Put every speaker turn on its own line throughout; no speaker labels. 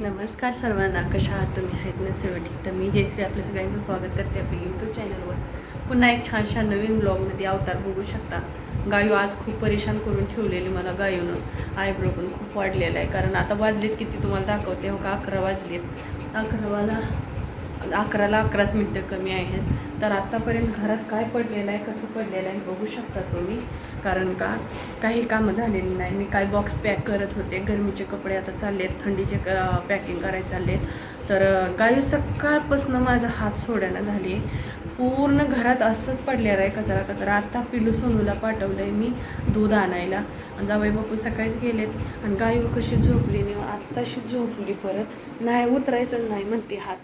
नमस्कार सर्वांना कशा आहात तुम्ही? आहेत ना सर्व ठीक? तर मी जयश्री आपल्या सगळ्यांचं स्वागत करते आपल्या यूट्यूब चॅनलवर पुन्हा एक छानशा नवीन ब्लॉगमध्ये अवतार बघू शकता. गायू आज खूप परेशान करून ठेवलेली मला गायूनं. आयब्रो पण खूप वाढलेला आहे. कारण आता वाजलेत किती तुम्हाला दाखवते. हो का? अकरा वाजलेत. अकरावाला अकराला अकराच मिनटं कमी आहेत. तर आत्तापर्यंत घरात काय पडलेलं आहे कसं पडलेलं आहे बघू शकता तुम्ही. कारण का? काही कामं झालेली नाही. मी काय बॉक्स पॅक करत होते. गरमीचे कपडे आता चाललेत थंडीचे पॅकिंग कराय चालले आहेत तर गायू सकाळपासून माझा हात सोडायला झाली. पूर्ण घरात असंच पडलेलं आहे कचरा कचरा. आत्ता पिलू सोनूला पाठवलं आहे मी दूध आणायला. जावई बापू सकाळीच गेलेत. आणि गायू कशी झोपली नाही आत्ताशी झोपली परत. नाही उतरायचं नाही म्हणते हात.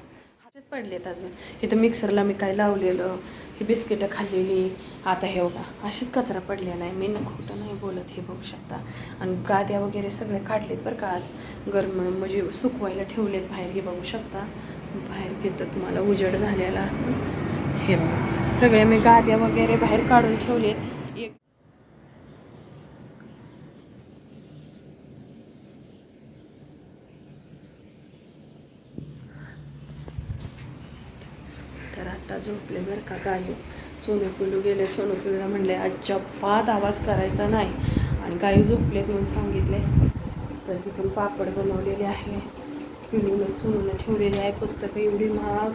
पडलेत अजून. इथं मिक्सरला मी काय लावलेलं ही बिस्किटं खाल्लेली आता हे बघा अशीच कचरा पडलेला आहे. मी न खोटं नाही बोलत हे बघू शकता. आणि गाद्या वगैरे सगळे काढलेत बरं का आज. गरम म्हणजे सुकवायला ठेवलेत बाहेर हे बघू शकता. बाहेर तिथं तुम्हाला उजेड झालेला असं हे बघा. सगळे मी गाद्या वगैरे बाहेर काढून ठेवलेत एक तर आता झोपले बरं का गायू सोनू पिलू गेले सोनू पिलूला म्हणले अजिबात आवाज करायचा नाही. आणि गायू झोपलेत म्हणून सांगितले. तर तिथून पापड बनवलेले आहे. पिलूने सोनूला ठेवलेली आहे. पुस्तकं एवढी महाग.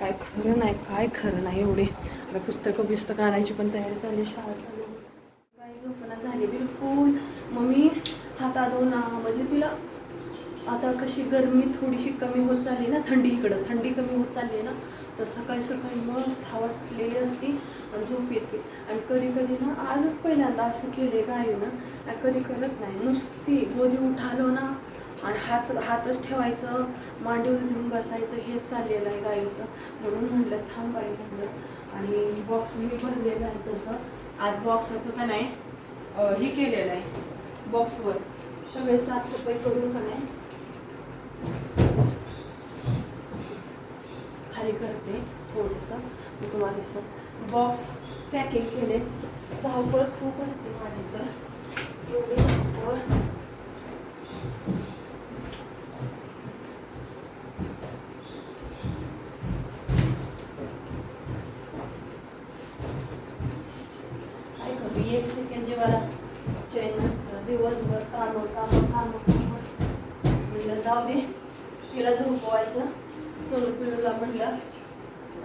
काय खरं नाही काय खरं नाही एवढे. आता पुस्तकं बिस्तकं आणायची पण तयारी चालली शाळा चालू गाई झोपणा झाली बिलकुल. मम्मी हातात दोन म्हणजे तिला आता कशी गरमी थोडीशी कमी होत चालली ना थंडी इकडं थंडी कमी होत चालली आहे ना तर सकाळी सकाळी मस्त हवा सुटलेली असती आणि झोप येते. आणि कधी कधी ना आजच पहिल्यांदा असं केले गाय ना कधी करत नाही. नुसती गोदी उठालो ना आणि हात हातच ठेवायचं मांडीवर घेऊन बसायचं हेच चाललेलं आहे गायीचं म्हणून म्हटलं थांब बाई म्हटलं आणि बॉक्स मी भरलेला आहे तसं. आज बॉक्साचं का नाही हे केलेलं आहे बॉक्सवर सगळे साफसफाई करून का नाही? खाली करते थोडंसं. मी तुम्हाला दिसत. बॉक्स पॅकिंग केले. धावपळ खूप असते माझी तर. एवढी धावपळ. काय करू? एक सेकंड जेव्हा चैन नसतं दिवसभर कामं कामं कामं कामं. म्हणलं जाऊ दे तिला झोपवायचं. सोनू पिलूला म्हटलं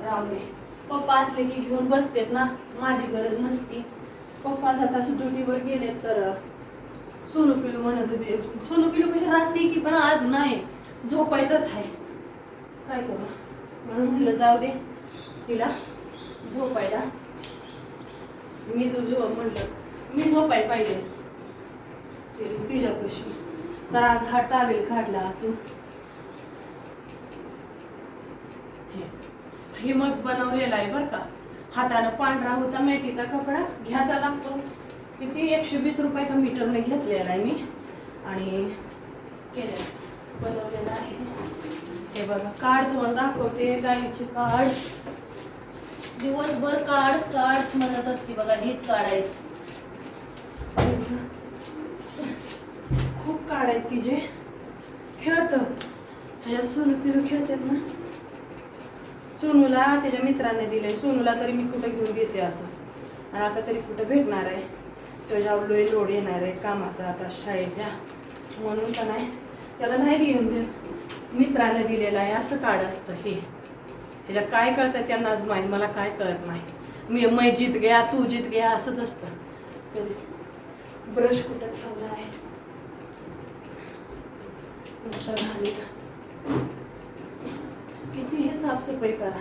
राहू दे पप्पा असले की घेऊन बसतेत ना माझी गरज नसती. पप्पा जाता ड्युटीवर गेले तर सोनू पिलू म्हणत होते सोनू पिलू कशी राहते की पण आज नाही झोपायचंच आहे. काय करू? म्हणून म्हटलं जाऊ दे तिला झोपायला. मी जो झो म्हटलं मी झोपाय पाहिजे. तिच्यापाशी. तर आज हा टावेल काढला तू हे- मग बनवलेला आहे बरं का. हातानं पांढरा होता मॅटीचा कपडा घ्यायचा लागतो. किती? एकशे वीस रुपये का मीटरने घेतलेला आहे मी. आणि केले बनवलेला आहे. हे बघा कार्ड तुम्हाला दाखवते गाईचे कार्ड दिवसभर कार्ड कार्ड म्हणत असते बघा हीच कार्ड आहेत खूप कार्ड आहेत तिचे खेळत. ह्या सोनू खेळतात ना. सोनूला त्याच्या मित्राने दिले सोनूला तरी मी कुठं घेऊन देते असं. आणि आता तरी कुठं भेटणार आहे? त्याच्यावर लोय लोड येणार आहे कामाचा आता शाळेच्या म्हणून का नाही त्याला नाही घेऊन देत. मित्राने दिलेलं आहे असं कार्ड असतं हे. ह्याच्यात काय कळतं त्यांनाच माहीत मला काय कळत नाही. मी मै जीत गया तू जीत गया असंच असतं. तर ब्रश कुठं ठेवला आहे? घाली का किती हे साफसफाई करा.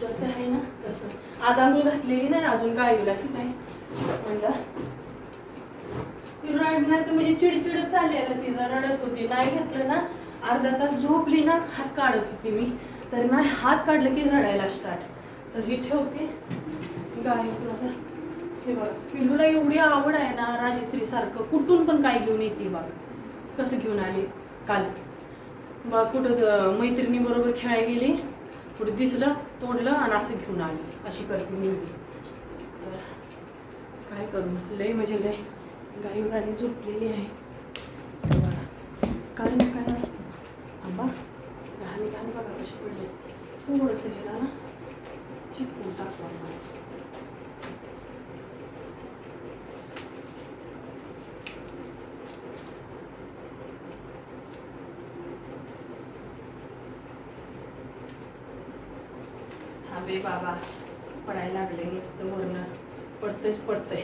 जसं आहे ना तसं. आज आंघोळ घातलेली नाही अजून गाडीला ठीक आहे? म्हणलं ती रडण्याचं म्हणजे चिडचिड आहे तिला रडत होती. नाही घेतलं ना अर्धा तास झोपली ना हात काढत होती मी. तर नाही हात काढलं की रडायला स्टार्ट तर ही ठेवते. गायचं आता हे बघा पिलूला एवढी आवड आहे ना राजश्री सारखं कुठून पण काय घेऊन येते बघा. कसं घेऊन आली? काल. मग कुठं मैत्रिणीबरोबर खेळायला गेली कुठं दिसलं तोडलं आणि असं घेऊन आली. अशी करते मी. तर काय करू? लय म्हणजे लय. गाई गाणी झोपलेली आहे. तर काय ना काय असतंच. थांबा. बघा कशी पडली. थोडंसं गेला ना चिपकून टाकवा आपण. बाबा पडायला लागले नुसतं वरनं पडतंच पडतंय.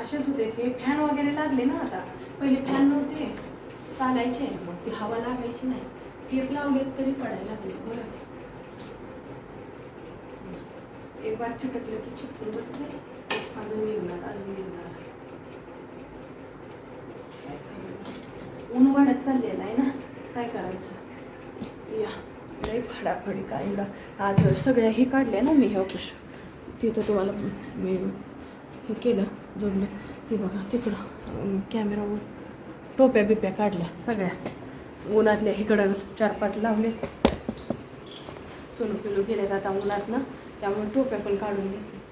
असेच होते. हे फॅन वगैरे लागले ना आता. पहिले फॅन नव्हते. चालायचे. मग ती हवा लागायची नाही. पीप लावलेत तरी पडायला लागले. बरं. एक बार चिटकलं की चिटकून बसले. अजून मिळणार अजून मिळणार काय ऊन वाढत चाललेलं आहे ना? काय करायचं? खडाफडी काय एवढा. आज सगळ्या हे काढल्या ना मी हे पुश तिथं तुम्हाला मी हे केलं जोडलं. ते बघा तिकडं कॅमेरावर टोप्या बिप्या काढल्या सगळ्या. उन्हातल्या इकडं चार पाच लावले. सोनू पिलू गेलेत आता उन्हात ना त्यामुळे टोप्या पण काढून घेतले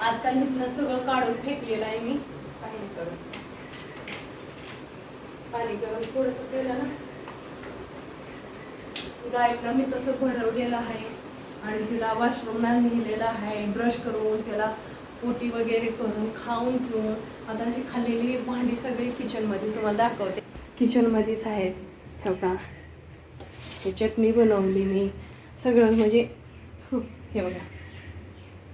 आजकाल इथनं सगळं काढून फेकलेलं आहे मी. पाणी करून. पाणी गरम थोडंसं केलं ना. गायला मी तसं भरवलेलं आहे. आणि तिला वॉशरूमला नेलेलं आहे. ब्रश करून त्याला पोटी वगैरे करून खाऊन पिऊन आता अशी खाल्लेली भांडी सगळी किचनमध्ये तुम्हाला दाखवते. किचनमध्येच आहेत. हे बघा. हे चटणी बनवली मी. सगळं म्हणजे हे बघा.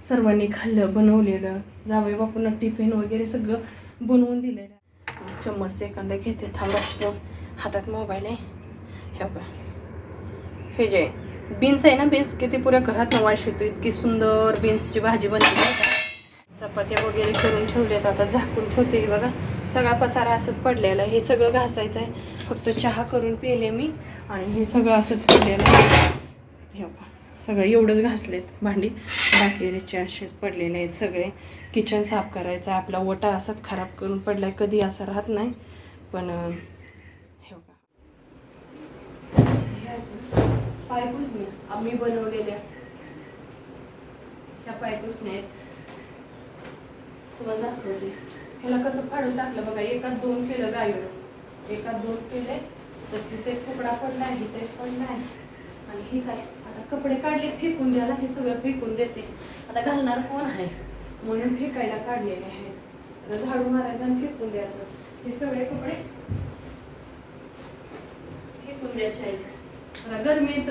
सर्वांनी खाल्लं बनवलेलं. जावे बापूंना टिफिन वगैरे सगळं बनवून दिलेलं चम्मच एखादा घेते थांबा स्पून हातात मोबाईल आहे. हे बघा. हे जे बीन्स आहे ना बीन्स किती पुऱ्या घरात नवाश येतो. इतकी सुंदर बीन्सची भाजी बनवली आहे चपात्या वगैरे करून ठेवल्यात आता झाकून ठेवते हे बघा. सगळा पसारा असंच पडलेला आहे. हे सगळं घासायचं आहे. फक्त चहा करून पिले मी आणि हे सगळं असंच पडलेलं आहे. हे बघा सगळं एवढंच घासलेत भांडी. बाकीचे असेच पडलेले आहेत सगळे. किचन साफ करायचं आहे. आपला ओटा असाच खराब करून पडला कधी असं राहत नाही. पण अं, हे बघा पायपुसणे आम्ही बनवलेल्या ह्या पायपुसण्या आहेत तुम्हाला दाखवते. ह्याला कसं फाडून टाकलं बघा एकात दोन केलं गायड एकात दोन केले तर तिथे कपडा पडला आहे तिथे पडला आहे आणि हे काय? आता कपडे काढले फेकून द्यायला हे सगळं फेकून देते. आता घालणार कोण आहे? म्हणून फेकायला काढलेले आहेत. आता झाडू मारायचं आणि फेकून द्यायचं. हे सगळे कपडे फेकून द्यायचे आहेत. आता गरमीत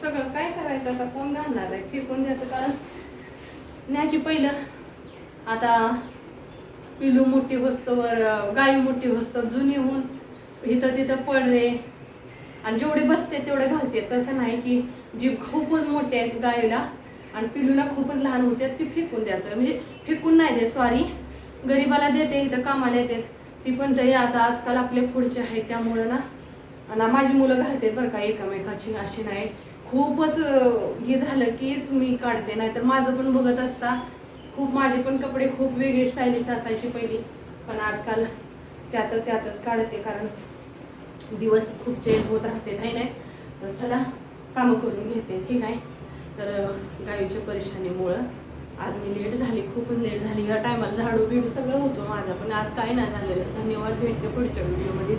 सगळं काय करायचं आता? कोण घालणार आहे? फेकून द्यायचं? कारण न्याची पहिलं. आता पिलू मोठी होस्तवर गाय मोठी वस्तू जुनी होऊन इथं तिथं पडले आणि जेवढे बसते तेवढे घालते. तसं नाही की जी खूपच मोठे आहेत गायला आणि पिलूला खूपच लहान होते ती फेकून द्यायचं. म्हणजे फेकून नाही दे सॉरी गरीबाला देते इथं कामाला येते. ती पण तरी आता आजकाल आपले पुढचे आहेत. त्यामुळं ना आणि माझी मुलं घालते बरं का एकामेकाची अशी नाही. खूपच हे झालं कीच मी काढते नाही तर माझं पण बघत असता. खूप माझे पण कपडे खूप वेगळे स्टायलिश असायचे पहिली. पण आजकाल त्यात त्यातच काढते कारण दिवस खूप चेंज होत राहते नाही नाही. तर चला कामं करून घेते ठीक आहे. तर गाईच्या परेशानीमुळं आज मी लेट झाली खूपच लेट झाली. ह्या टायमाला झाडू बिडू सगळं होतं माझं पण आज काय नाही झालेलं. धन्यवाद भेटते पुढच्या व्हिडिओमध्ये